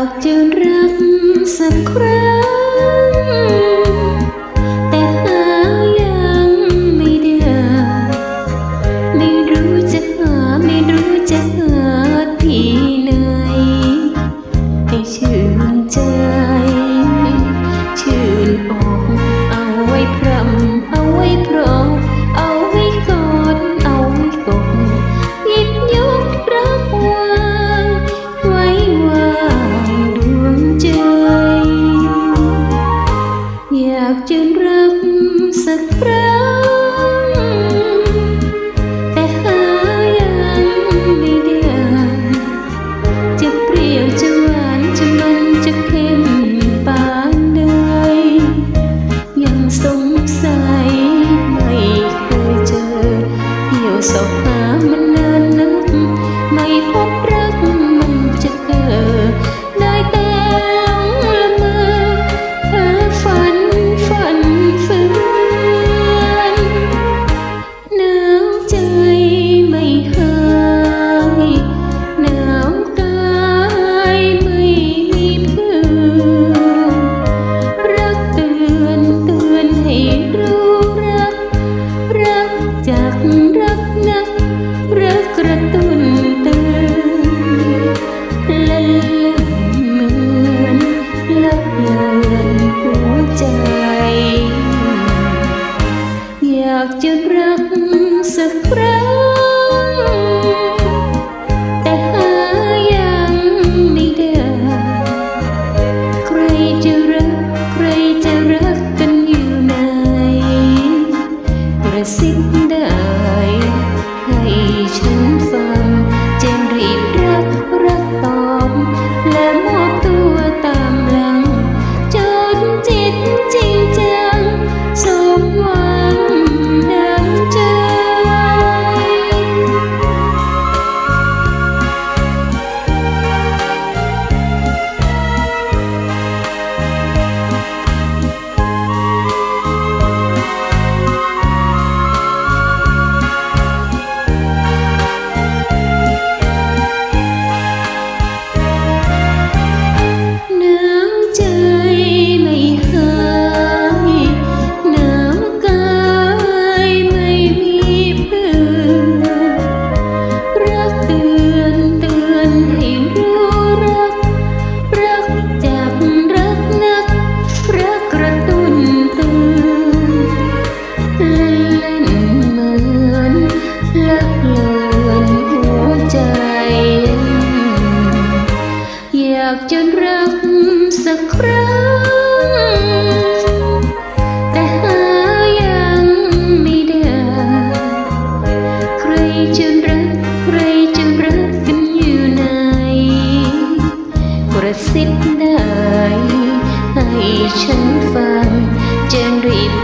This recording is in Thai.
ากจะรักสักครั้งากจะรักสักครั้ง แต่หายังไม่ได้ ใครจะรัก ใครจะรักกันอยู่ไหนกระซิได้ให้ฉันฟังากจะรักสักครั้ง แต่หายังไม่ได้ ใครจะรัก ใครจะรักกันอยู่ไหนกระซิบได้ ให้ฉันฟังจะรีบ